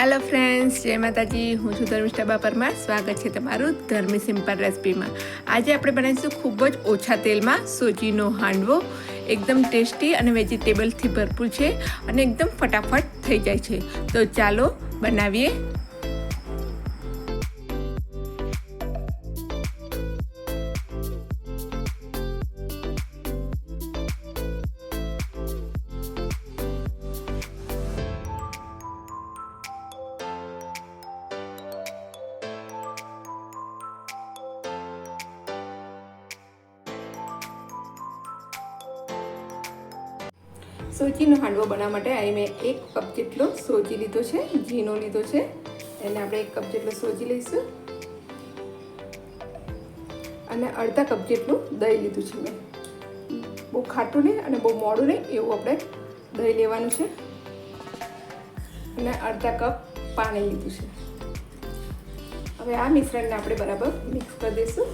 Hello friends જય માતાજી. હું છું ધર્મિષ્ઠા બાપરમાં. સ્વાગત છે તમારું ધર્મી સિમ્પલ રેસિપીમાં. આજે આપણે બનાવીશું ખૂબ જ ઓછા તેલમાં સોજીનો હાંડવો. એકદમ ટેસ્ટી અને વેજીટેબલથી ભરપૂર છે અને એકદમ ફટાફટ થઈ જાય છે. તો ચાલો બનાવીએ સોજીનો હાંડવો બનાવવા માટે અહીં મેં એક કપ જેટલો સોજી લીધો છે ઝીનો લીધો છે. એને આપણે એક કપ જેટલો સોજી લઈશું. અને અડધા કપ જેટલું દહીં લીધું છે મેં. બહુ ખાટું નહીં અને બહુ મોડું નહીં, એવું આપણે દહીં લેવાનું છે. અને અડધા કપ પાણી લીધું છે. હવે આ મિશ્રણને આપણે બરાબર મિક્સ કરી દઈશું.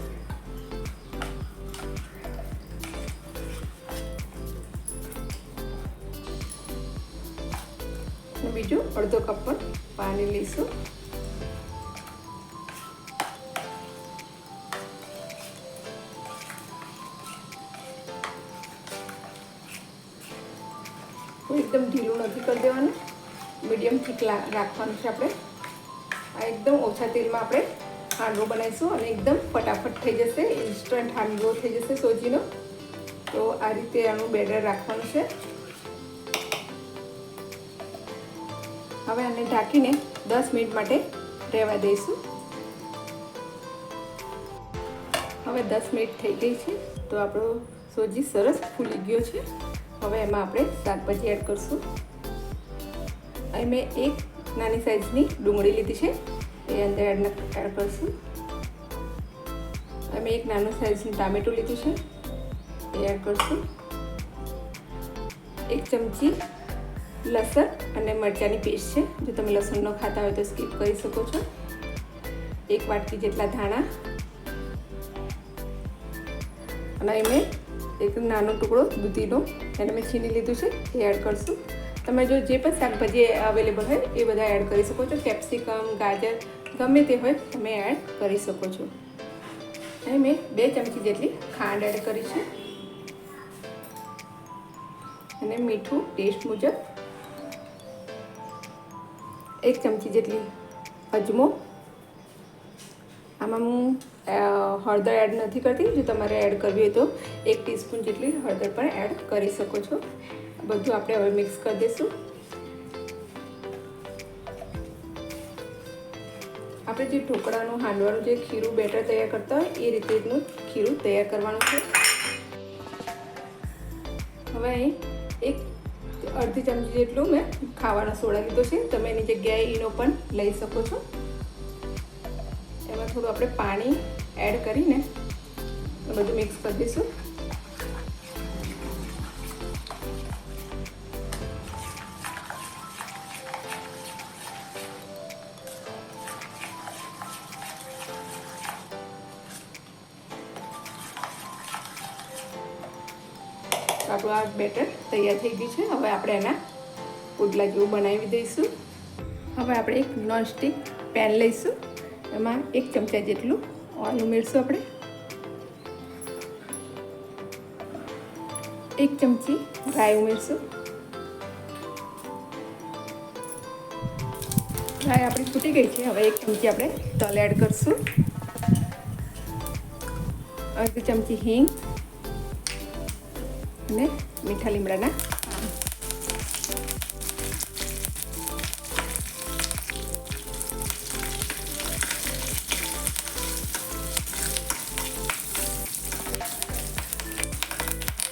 અડધો કપ પણ પાણી લઈશું. એકદમ ઢીલું નથી કરી દેવાનું. મીડિયમ થીક રાખવાનું છે આપણે. આ એકદમ ઓછા તેલમાં આપણે હાંડવો બનાવીશું અને એકદમ ફટાફટ થઈ જશે ઇન્સ્ટન્ટ હાંડવો થઈ જશે સોજીનો. તો આ રીતે આનું બેટર રાખવાનું છે. હવે આને ઢાંકીને દસ મિનિટ માટે રહેવા દઈશું. હવે દસ મિનિટ થઈ ગઈ છે, તો આપણો સોજી સરસ ફૂલી ગયો છે. હવે એમાં આપણે શાકભાજી એડ કરશું. અહીં મેં એક નાની સાઈઝની ડુંગળી લીધી છે, એ અંદર એડ એડ કરશું. અમે એક નાનું સાઈઝનું ટામેટું લીધું છે, એ એડ કરશું. એક ચમચી લસણ અને મરચાંની પેસ્ટ છે. જો તમે લસણ ન ખાતા હોય તો સ્કીપ કરી શકો છો. એક વાટકી જેટલા ધાણા. અને અહીં મેં એક નાનો ટુકડો દૂધીનો, એને મેં છીની લીધું છે, એ એડ કરશું. તમે જો જે પણ શાકભાજી અવેલેબલ હોય, એ બધા એડ કરી શકો છો. કેપ્સિકમ ગાજર, ગમે તે હોય, તમે એડ કરી શકો છો. અહીં મેં બે ચમચી જેટલી ખાંડ એડ કરી છે. અને મીઠું ટેસ્ટ મુજબ એક ચમચી જેટલી અજમો. આમાં હું હળદર એડ નથી કરતી. જો તમારે એડ કરવી હોય તો એક ટીસ્પૂન જેટલી હળદર પણ એડ કરી શકો છો. બધું આપણે હવે મિક્સ કરી દઈશું. આપણે જે ઢોકળાનું, હાંડવાનું જે ખીરું બેટર તૈયાર કરતા હોય, એ રીતેનું ખીરું તૈયાર કરવાનું છે. હવે એક અડધી ચમચી જેટલું મેં ખાવાનો સોડા લીધો છે. તમે એની જગ્યાએ ઈનો પણ લઈ શકો છો. એમાં થોડું આપણે પાણી એડ કરીને બધું મિક્સ કરી દઈશું. આપણું આ બેટર તૈયાર થઈ ગયું છે. હવે આપણે એના પુડલા જેવું બનાવી દઈશું. હવે આપણે એક નોનસ્ટિક પેન લઈશું. એમાં એક ચમચા જેટલું ઓઇલ ઉમેરશું આપણે. એક ચમચી રાઈ ઉમેરશું. રાઈ આપણી ફૂટી ગઈ છે. હવે એક ચમચી આપણે તલ એડ કરશું. અડધી ચમચી હિંગ. અને મીઠા લીમડાના.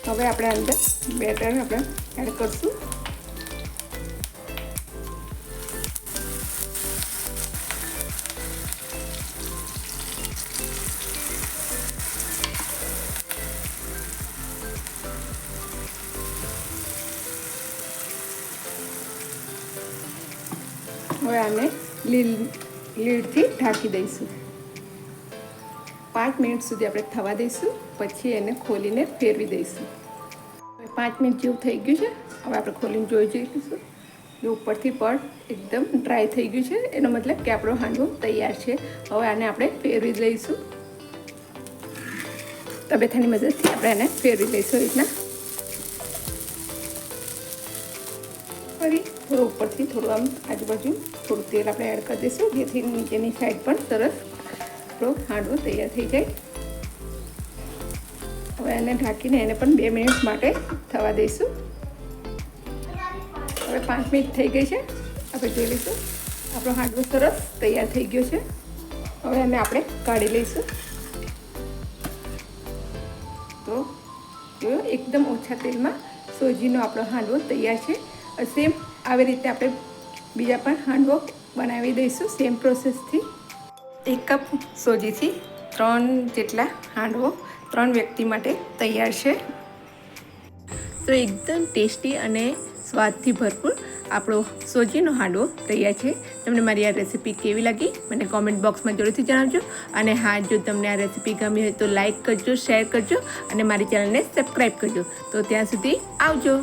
હવે આપણે અંદર બેટર આપણે એડ કરશું. હવે આને લીડથી ઢાંકી દઈશું. પાંચ મિનિટ સુધી આપણે થવા દઈશું, પછી એને ખોલીને ફેરવી દઈશું. પાંચ મિનિટ જેવું થઈ ગયું છે. હવે આપણે ખોલીને જોઈ જઈશું. જો ઉપરથી પડ એકદમ ડ્રાય થઈ ગયું છે, એનો મતલબ કે આપણો હાંડવો તૈયાર છે. હવે આને આપણે ફેરવી લઈશું. તબેથાની મદદથી આપણે એને ફેરવી લઈશું રીતના. ફરી થોડું ઉપરથી થોડું આમ આજુબાજુ થોડું તેલ આપણે એડ કરી દઈશું, જેથી નીચેની સાઈડ પણ સરસ આપણો હાંડવો તૈયાર થઈ જાય. હવે એને ઢાંકીને એને પણ બે મિનિટ માટે થવા દઈશું. હવે પાંચ મિનિટ થઈ ગઈ છે. આપણે જોઈ લઈશું. આપણો હાંડવો સરસ તૈયાર થઈ ગયો છે. હવે એને આપણે કાઢી લઈશું. તો એકદમ ઓછા તેલમાં સોજીનો આપણો હાંડવો તૈયાર છે. સેમ આવી રીતે આપણે બીજા પણ હાંડવો બનાવી દઈશું સેમ પ્રોસેસથી એક કપ સોજીથી ત્રણ જેટલા હાંડવો ત્રણ વ્યક્તિ માટે તૈયાર છે. તો એકદમ ટેસ્ટી અને સ્વાદથી ભરપૂર આપણો સોજીનો હાંડવો તૈયાર છે. તમને મારી આ રેસીપી કેવી લાગી, મને કોમેન્ટ બોક્સમાં જરૂરથી જણાવજો. અને હા, જો તમને આ રેસીપી ગમી હોય તો લાઇક કરજો શેર કરજો અને મારી ચેનલને સબસ્ક્રાઈબ કરજો. તો ત્યાં સુધી આવજો.